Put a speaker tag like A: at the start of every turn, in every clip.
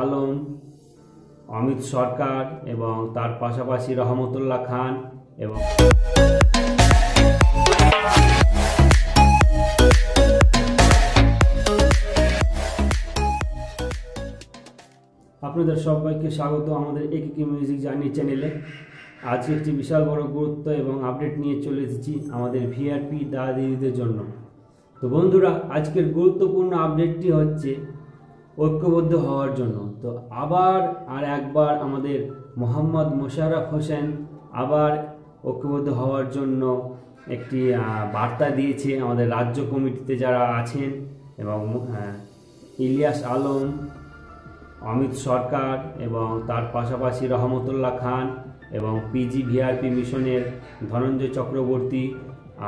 A: আলম অমিত সরকার এবং তার পাশাপাশি রহমতুল্লাহ খান এবং আপনাদের সবাইকে স্বাগত আমাদের একিকি মিউজিক জার্নি চ্যানেলে। আজকে একটি বিশাল বড় গুরুত্ব এবং আপডেট নিয়ে চলে এসেছি আমাদের ভিআরপি দাদা দিদিদের জন্য। তো বন্ধুরা, আজকের গুরুত্বপূর্ণ আপডেটটি হচ্ছে ঐক্যবদ্ধ হওয়ার জন্য। তো আবার আর একবার আমাদের মোহাম্মদ মোশাররফ হোসেন আবার ঐক্যবদ্ধ হওয়ার জন্য একটি বার্তা দিয়েছে আমাদের রাজ্য কমিটিতে যারা আছেন এবং ইলিয়াস আলম, অমিত সরকার এবং তার পাশাপাশি রহমতুল্লাহ খান এবং পিজি ভিআরপি মিশনের ধনঞ্জয় চক্রবর্তী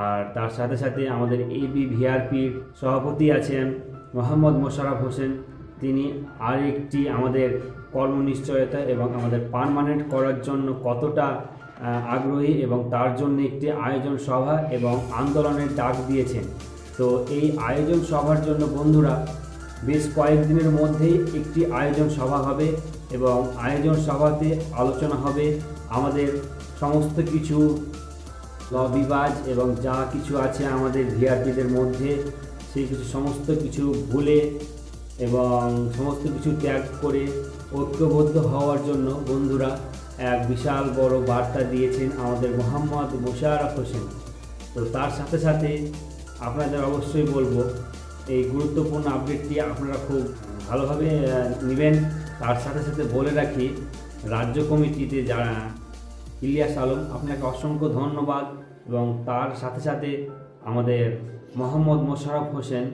A: আর তার সাথে সাথে আমাদের এবি ভিআরপির সভাপতি আছেন মোহাম্মদ মোশাররফ হোসেন। তিনি আরেকটি আমাদের কর্মনিশ্চয়তা এবং আমাদের পার্মানেন্ট করার জন্য কতটা আগ্রহী এবং তার জন্য একটি আয়োজন সভা এবং আন্দোলনের ডাক দিয়েছেন। তো এই আয়োজন সভার জন্য বন্ধুরা, বেশ কয়েকদিনের মধ্যেই একটি আয়োজন সভা হবে এবং আয়োজন সভাতে আলোচনা হবে আমাদের সমস্ত কিছু লবিবাজ এবং যা কিছু আছে আমাদের ভিআরপিদের মধ্যে, সেই কিছু সমস্ত কিছু ভুলে এবং সমস্ত কিছু ত্যাগ করে ঐক্যবদ্ধ হওয়ার জন্য বন্ধুরা এক বিশাল বড় বার্তা দিয়েছেন আমাদের মোহাম্মদ মোশাররফ হোসেন। তো তার সাথে সাথে আপনাদের অবশ্যই বলব, এই গুরুত্বপূর্ণ আপডেটটি আপনারা খুব ভালোভাবে নেবেন। তার সাথে সাথে বলে রাখি, রাজ্য কমিটিতে যারা ইলিয়াস আলম, আপনাকে অসংখ্য ধন্যবাদ এবং তার সাথে সাথে আমাদের মোহাম্মদ মোশারফ হোসেন,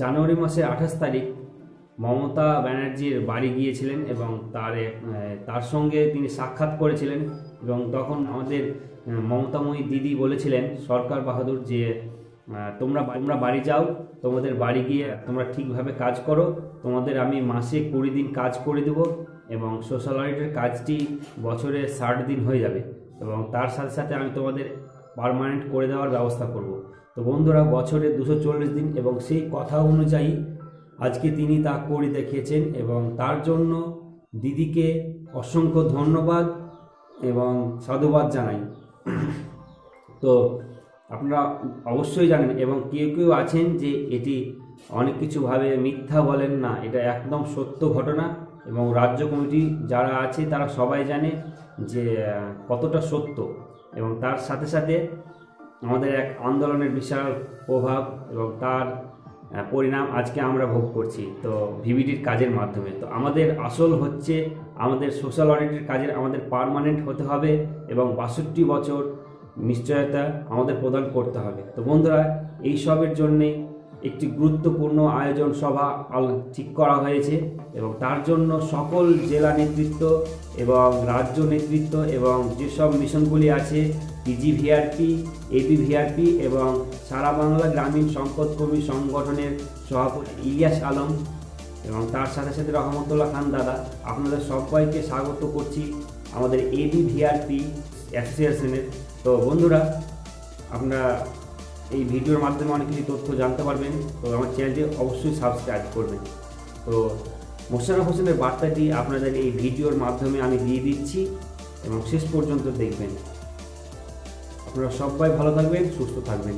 A: জানুয়ারি মাসের আঠাশ তারিখ মমতা ব্যানার্জির বাড়ি গিয়েছিলেন এবং তার তার সঙ্গে তিনি সাক্ষাৎ করেছিলেন এবং তখন আমাদের মমতাময়ী দিদি বলেছিলেন, সরকার বাহাদুর যে তোমরা তোমরা বাড়ি যাও, তোমাদের বাড়ি গিয়ে তোমরা ঠিকভাবে কাজ করো, তোমাদের আমি মাসে কুড়ি দিন কাজ করে দেব এবং সোশ্যাল অডিটের কাজটি বছরে ষাট দিন হয়ে যাবে এবং তার সাথে সাথে আমি তোমাদের পার্মানেন্ট করে দেওয়ার ব্যবস্থা করব। তো বন্ধুরা, বছরে দুশো চল্লিশ দিন এবং সেই কথা অনুযায়ী আজকে তিনি তা করে দেখিয়েছেন এবং তার জন্য দিদিকে অসংখ্য ধন্যবাদ এবং সাধুবাদ জানাই। তো আপনারা অবশ্যই জানেন এবং কেউ কেউ আছেন যে এটি অনেক কিছুভাবে মিথ্যা বলেন না, এটা একদম সত্য ঘটনা এবং রাজ্য কমিটি যারা আছে তারা সবাই জানে যে কতটা সত্য এবং তার সাথে সাথে আমাদের এক আন্দোলনের বিশাল প্রভাব এবং তার পরিণাম আজকে আমরা ভোগ করছি, তো ভিভিডির কাজের মাধ্যমে। তো আমাদের আসল হচ্ছে আমাদের সোশ্যাল অডিটের কাজের আমাদের পারমানেন্ট হতে হবে এবং বাষট্টি বছর নিশ্চয়তা আমাদের প্রদান করতে হবে। তো বন্ধুরা এইসবের জন্যে একটি গুরুত্বপূর্ণ আয়োজন সভা ঠিক করা হয়েছে এবং তার জন্য সকল জেলা নেতৃত্ব এবং রাজ্য নেতৃত্ব এবং যেসব মিশনগুলি আছে পিজি ভিআরপি এপি ভিআরপি এবং সারা বাংলা গ্রামীণ সম্পদ কর্মী সংগঠনের সভাপতি ইলিয়াস আলম এবং তার সাথে সাথে রহমতুল্লাহ খান দাদা, আপনাদের সবাইকে স্বাগত করছি আমাদের এবি ভিআরপি অ্যাসোসিয়েশনের। তো বন্ধুরা, আপনারা এই ভিডিওর মাধ্যমে অনেক কিছু তথ্য জানতে পারবেন, তো আমার চ্যানেলটি অবশ্যই সাবস্ক্রাইব করবেন। তো মোশারফ হোসেনের বার্তাটি আপনাদের এই ভিডিওর মাধ্যমে আমি দিয়ে দিচ্ছি এবং শেষ পর্যন্ত দেখবেন। আপনারা সবাই ভালো থাকবেন, সুস্থ থাকবেন।